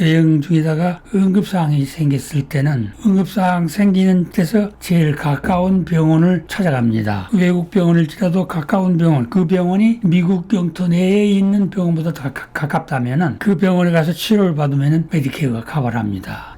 여행 중에다가 응급사항이 생겼을 때는 응급사항 생기는 데서 제일 가까운 병원을 찾아갑니다. 외국 병원일지라도 가까운 병원, 그 병원이 미국 영토 내에 있는 병원보다 더 가- 가깝다면은 그 병원에 가서 치료를 받으면은 메디케어가 커버를 합니다.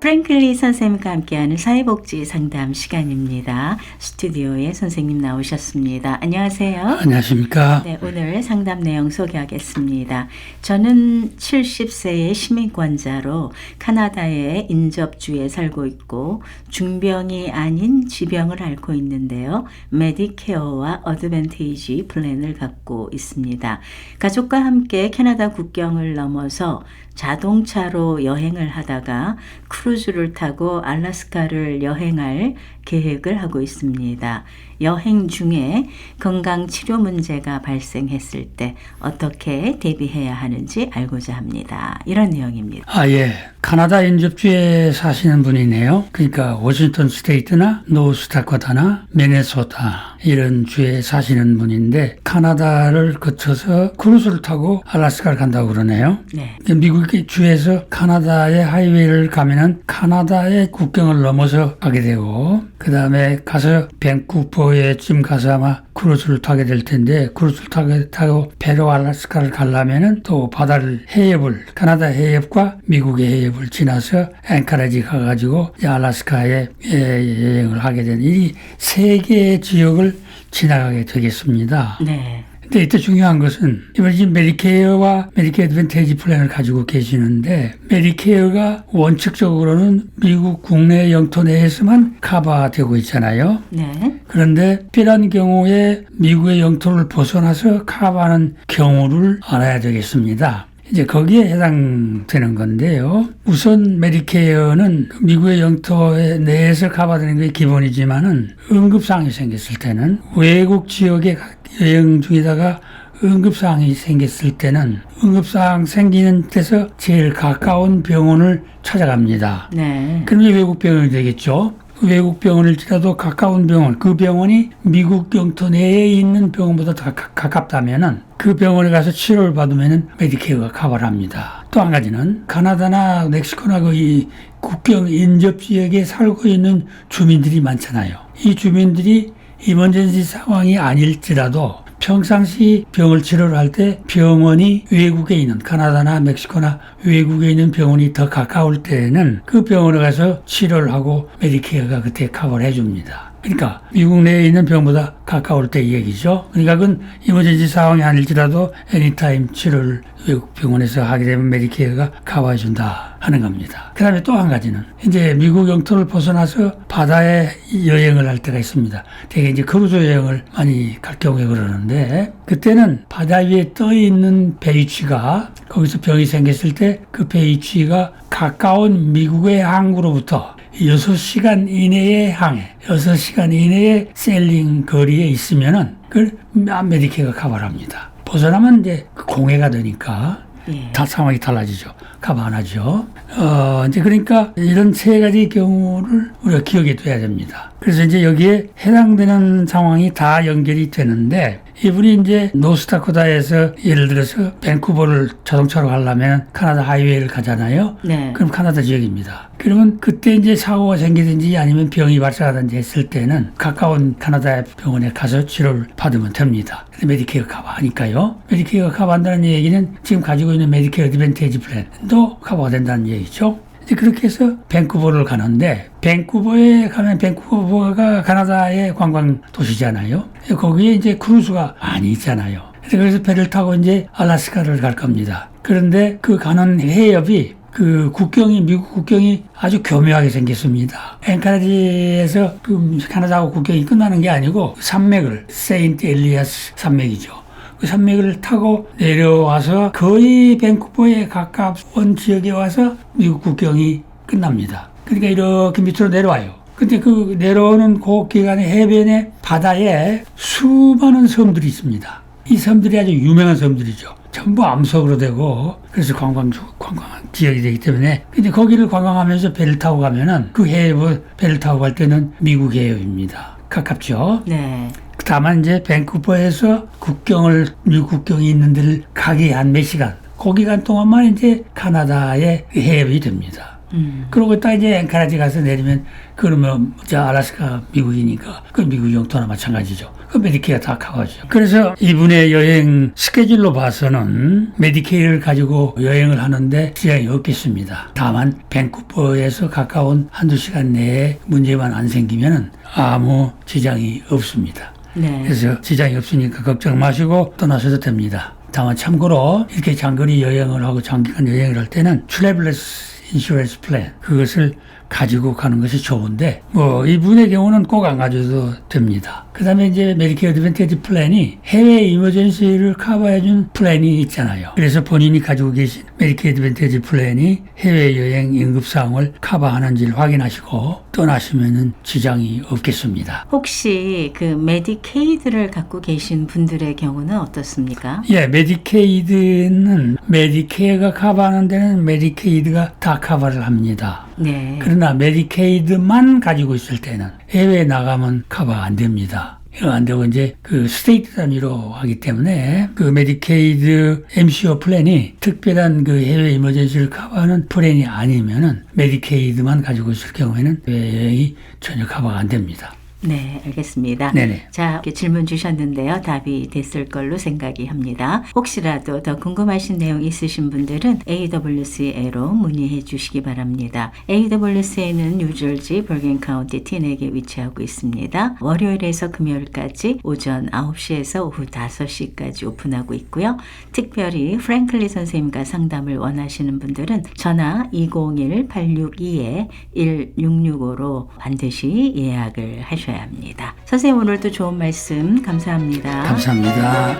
프랭클리 선생님과 함께하는 사회복지 상담 시간입니다. 스튜디오에 선생님 나오셨습니다. 안녕하세요. 안녕하십니까? 네, 오늘 상담 내용 소개하겠습니다. 저는 70세의 시민권자로 카나다의 인접주에 살고 있고 중병이 아닌 지병을 앓고 있는데요. 메디케어와 어드밴테이지 플랜을 갖고 있습니다. 가족과 함께 캐나다 국경을 넘어서 자동차로 여행을 하다가 크루즈를 타고 알라스카를 여행할 계획을 하고 있습니다. 여행 중에 건강 치료 문제가 발생했을 때 어떻게 대비해야 하는지 알고자 합니다. 이런 내용입니다. 아, 예. 카나다 인접주에 사시는 분이네요. 그러니까 워싱턴 스테이트나 노스다코타나 미네소타 이런 주에 사시는 분인데 카나다를 거쳐서 크루즈를 타고 알라스카를 간다고 그러네요. 네. 미국 의 주에서 카나다의 하이웨이를 가면은 카나다의 국경을 넘어서 가게 되고 그 다음에 가서 밴쿠버에쯤 가서 아마 크루즈를 타게 될 텐데 크루즈를 타게 타고 배로 알라스카를 가려면은 또 바다를 해협을 카나다 해협과 미국의 해협을 지나서 앵카레지 가가지고 이 알라스카에 예, 여행을 하게 되는 이 세 개의 지역을 지나가게 되겠습니다. 네. 근데 이때 중요한 것은 이번에 지금 메디케어와 메디케어 어드밴테이지 플랜을 가지고 계시는데 메디케어가 원칙적으로는 미국 국내 영토 내에서만 커버되고 있잖아요. 네. 그런데 필요한 경우에 미국의 영토를 벗어나서 커버하는 경우를 알아야 되겠습니다. 이제 거기에 해당되는 건데요. 우선 메디케어는 미국의 영토 내에서 커버되는 게 기본이지만은 응급사항이 생겼을 때는 외국 지역에 가- 여행 중에다가 응급사항이 생겼을 때는 응급사항 생기는 데서 제일 가까운 병원을 찾아갑니다. 네. 이제 외국 병원이 되겠죠. 외국 병원일지라도 가까운 병원, 그 병원이 미국 영토 내에 있는 병원보다 더 가- 가깝다면은 그 병원에 가서 치료를 받으면은 메디케어가 커버를 합니다. 또 한 가지는 카나다나 멕시코나 그이 국경 인접 지역에 살고 있는 주민들이 많잖아요. 이 주민들이 이머전시 상황이 아닐지라도 평상시 병을 치료를 할 때 병원이 외국에 있는 카나다나 멕시코나 외국에 있는 병원이 더 가까울 때는 그 병원에 가서 치료를 하고 메디케어가 그때 커버를 해줍니다. 그러니까 미국 내에 있는 병보다 가까울 때 얘기죠. 그러니까 그건 이머전시 상황이 아닐지라도 애니타임 치료를 외국 병원에서 하게 되면 메디케어가 커버해준다 하는 겁니다. 그 다음에 또 한 가지는 이제 미국 영토를 벗어나서 바다에 여행을 할 때가 있습니다. 되게 이제 크루즈 여행을 많이 갈 경우에 그러는데 그때는 바다 위에 떠 있는 배 위치가 거기서 병이 생겼을 때 그 배 위치가 가까운 미국의 항구로부터 6시간 이내의 항해, 6시간 이내의 셀링 거리에 있으면은 그 메디케어가 커버를 합니다. 벗어나면 이제 그 공해가 되니까 예. 다 상황이 달라지죠. 가만 안 하죠. 어, 이제 그러니까 이런 세 가지 경우를 우리가 기억해 둬야 됩니다. 그래서 이제 여기에 해당되는 상황이 다 연결이 되는데 이분이 이제 노스다코다에서 예를 들어서 밴쿠버를 자동차로 가려면 카나다 하이웨이를 가잖아요. 네. 그럼 카나다 지역입니다. 그러면 그때 이제 사고가 생기든지 아니면 병이 발생하든지 했을 때는 가까운 카나다 병원에 가서 치료를 받으면 됩니다. 메디케어 커버하니까요. 메디케어가 커버한다는 얘기는 지금 가지고 있는 메디케어 어드밴테이지 플랜도 커버가 된다는 얘기죠. 그렇게 해서 밴쿠버를 가는데 밴쿠버에 가면 밴쿠버가 카나다의 관광 도시잖아요. 거기에 이제 크루즈가 많이 있잖아요. 그래서 배를 타고 이제 알라스카를 갈 겁니다. 그런데 그 가는 해협이 그 국경이 미국 국경이 아주 교묘하게 생겼습니다. 앵카라지에서 그 카나다하고 국경이 끝나는 게 아니고 산맥을 세인트 엘리아스 산맥이죠. 그 산맥을 타고 내려와서 거의 밴쿠버에 가까운 지역에 와서 미국 국경이 끝납니다. 그러니까 이렇게 밑으로 내려와요. 근데 그 내려오는 그 기간에 해변에 바다에 수많은 섬들이 있습니다. 이 섬들이 아주 유명한 섬들이죠. 저 전부 암석으로 되고 그래서 관광 관광 지역이 되기 때문에 근데 거기를 관광하면서 배를 타고 가면은 그 해협 배를 타고 갈 때는 미국 해협입니다. 가깝죠. 네. 다만 이제 밴쿠버에서 국경을 미국 국경이 있는 데를 가기 한 몇 시간 그 기간 동안만 이제 카나다의 해협이 됩니다. 음. 그러고 딱 이제 앵카라지 가서 내리면 그러면 저 알라스카 미국이니까 그 미국 영토나 마찬가지죠. 그 메디케이가 다 커가죠. 그래서 이분의 여행 스케줄로 봐서는 메디케이를 가지고 여행을 하는데 지장이 없겠습니다. 다만 밴쿠버에서 가까운 한두 시간 내에 문제만 안 생기면 아무 지장이 없습니다. 네. 그래서 지장이 없으니까 걱정 마시고 떠나셔도 됩니다. 다만 참고로 이렇게 장거리 여행을 하고 장기간 여행을 할 때는 트래블러스 인슈런스 플랜 그것을 가지고 가는 것이 좋은데 뭐 이분의 경우는 꼭 안 가져도 됩니다. 그 다음에 이제 메디케어 어드밴티지 플랜이 해외 이머전시를 커버해준 플랜이 있잖아요. 그래서 본인이 가지고 계신 메디케어 어드밴티지 플랜이 해외 여행 응급 사항을 커버하는지를 확인하시고 떠나시면은 지장이 없겠습니다. 혹시 그 메디케이드를 갖고 계신 분들의 경우는 어떻습니까? 예, 메디케이드는 메디케어가 커버하는 데는 메디케이드가 다 커버를 합니다. 네. 그러나 메디케이드만 가지고 있을 때는 해외에 나가면 커버 안 됩니다. 이거 안 되고 이제 그 스테이트 단위로 하기 때문에 그 메디케이드 MCO 플랜이 특별한 그 해외 이머전시를 커버하는 플랜이 아니면은 메디케이드만 가지고 있을 경우에는 해외 여행이 전혀 커버가 안 됩니다. 네, 알겠습니다. 네네. 자, 이렇게 질문 주셨는데요. 답이 됐을 걸로 생각이 합니다. 혹시라도 더 궁금하신 내용 있으신 분들은 AWCA로 문의해 주시기 바랍니다. AWCA는 뉴저지 버긴 카운티 티넥에 위치하고 있습니다. 월요일에서 금요일까지 오전 9시에서 오후 5시까지 오픈하고 있고요. 특별히 프랭클리 선생님과 상담을 원하시는 분들은 전화 201-862-1665로 반드시 예약을 하 셔야 합니다. 선생님 오늘도 좋은 말씀 감사합니다. 감사합니다.